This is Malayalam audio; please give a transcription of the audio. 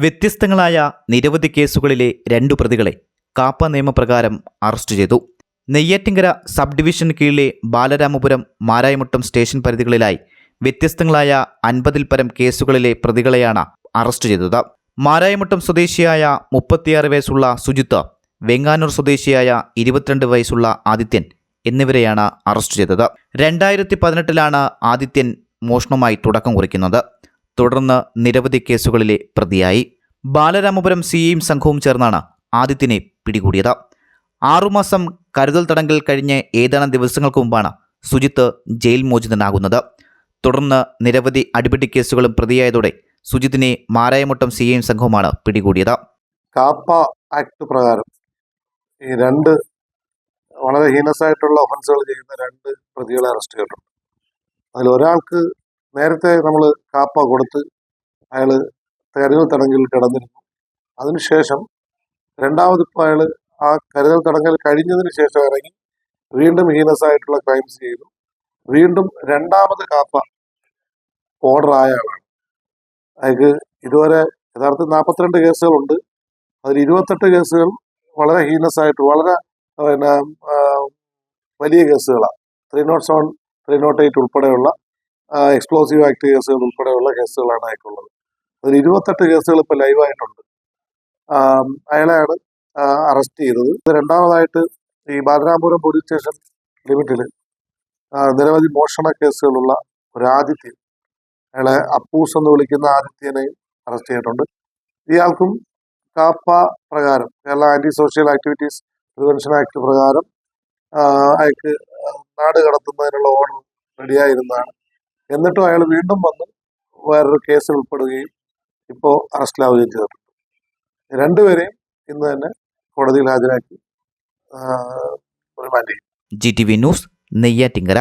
വ്യത്യസ്തങ്ങളായ നിരവധി കേസുകളിലെ രണ്ടു പ്രതികളെ കാപ്പ നിയമപ്രകാരം അറസ്റ്റ് ചെയ്തു. നെയ്യാറ്റിങ്കര സബ് ഡിവിഷന് കീഴിലെ ബാലരാമപുരം മാരായമുട്ടം സ്റ്റേഷൻ പരിധികളിലായി വ്യത്യസ്തങ്ങളായ അൻപതിൽ പരം കേസുകളിലെ പ്രതികളെയാണ് അറസ്റ്റ് ചെയ്തത്. മാരായമുട്ടം സ്വദേശിയായ മുപ്പത്തിയാറ് വയസ്സുള്ള സുജിത്ത് വെങ്ങാനൂർ സ്വദേശിയായ ഇരുപത്തിരണ്ട് വയസ്സുള്ള ആദിത്യൻ എന്നിവരെയാണ് അറസ്റ്റ് ചെയ്തത്. രണ്ടായിരത്തി പതിനെട്ടിലാണ് ആദിത്യൻ മോഷണമായി തുടക്കം കുറിക്കുന്നത്. തുടർന്ന് നിരവധി കേസുകളിലെ പ്രതിയായി. ബാലരാമപുരം സിഐയും സംഘവും ചേർന്നാണ് ആദിത്യനെ പിടികൂടിയത്. ആറുമാസം കരുതൽ തടങ്കൽ കഴിഞ്ഞ് ഏതാനും ദിവസങ്ങൾക്ക് മുമ്പാണ് സുജിത്ത് ജയിൽ മോചിതനാകുന്നത്. തുടർന്ന് നിരവധി അടിപിടി കേസുകളും പ്രതിയായതോടെ സുജിത്തിനെ മാരായമുട്ടം സി എം സംഘവുമാണ് പിടികൂടിയത്. കാപ്പ ആക്ട് പ്രകാരം ഈ രണ്ട് വളരെ ഹീനസായിട്ടുള്ള ഒഫൻസുകൾ ചെയ്യുന്ന രണ്ട് പ്രതികളെ അറസ്റ്റ് ചെയ്തിട്ടുണ്ട്. അതിൽ ഒരാൾക്ക് നേരത്തെ നമ്മൾ കാപ്പ കൊടുത്ത് അയാൾ കരുതൽ തടങ്കിൽ കിടന്നിരുന്നു. അതിനുശേഷം രണ്ടാമത് ഇപ്പോൾ അയാൾ ആ കരുതൽ തടങ്കൽ കഴിഞ്ഞതിന് ശേഷം ഇറങ്ങി വീണ്ടും ഹീനസ് ആയിട്ടുള്ള ക്രൈംസ് ചെയ്തു. വീണ്ടും രണ്ടാമത് കാപ്പ ഓർഡർ ആളാണ്. അയാൾക്ക് ഇതുവരെ യഥാർത്ഥത്തിൽ നാൽപ്പത്തിരണ്ട് കേസുകളുണ്ട്. അതിൽ ഇരുപത്തെട്ട് കേസുകൾ വളരെ ഹീനസ് ആയിട്ട് വളരെ പിന്നെ വലിയ കേസുകളാണ്. Three nought seven three nought eight ഉൾപ്പെടെയുള്ള എക്സ്പ്ലോസീവ് ആക്ട് കേസുകൾ ഉൾപ്പെടെയുള്ള കേസുകളാണ് അയാൾക്കുള്ളത് അതിൽ ഇരുപത്തെട്ട് കേസുകൾ ഇപ്പോൾ ലൈവായിട്ടുണ്ട്. അയാളെയാണ് അറസ്റ്റ് ചെയ്തത്. രണ്ടാമതായിട്ട് ഈ ബാലരാമപുരം പോലീസ് സ്റ്റേഷൻ ലിമിറ്റിൽ നിരവധി മോഷണ കേസുകളുള്ള ഒരു ആദിത്യൻ അയാളെ അപ്പൂസ് എന്ന് വിളിക്കുന്ന ആദിത്യനെയും അറസ്റ്റ് ചെയ്തിട്ടുണ്ട്. ഇയാൾക്കും കാപ്പ പ്രകാരം Kerala anti social activities prevention act പ്രകാരം അയാൾക്ക് നാട് കടത്തുന്നതിനുള്ള ഓർഡർ റെഡിയായിരുന്നതാണ് എന്നിട്ടും അയാൾ വീണ്ടും വന്ന് വേറൊരു കേസിൽ ഉൾപ്പെടുകയും ഇപ്പോൾ അറസ്റ്റിലാവുകയും ചെയ്തിട്ടുണ്ട് രണ്ടുപേരെയും ഇന്ന് തന്നെ കോടതിയിൽ ഹാജരാക്കി റിമാൻഡ് ചെയ്യും G T V news Neyyattinkara.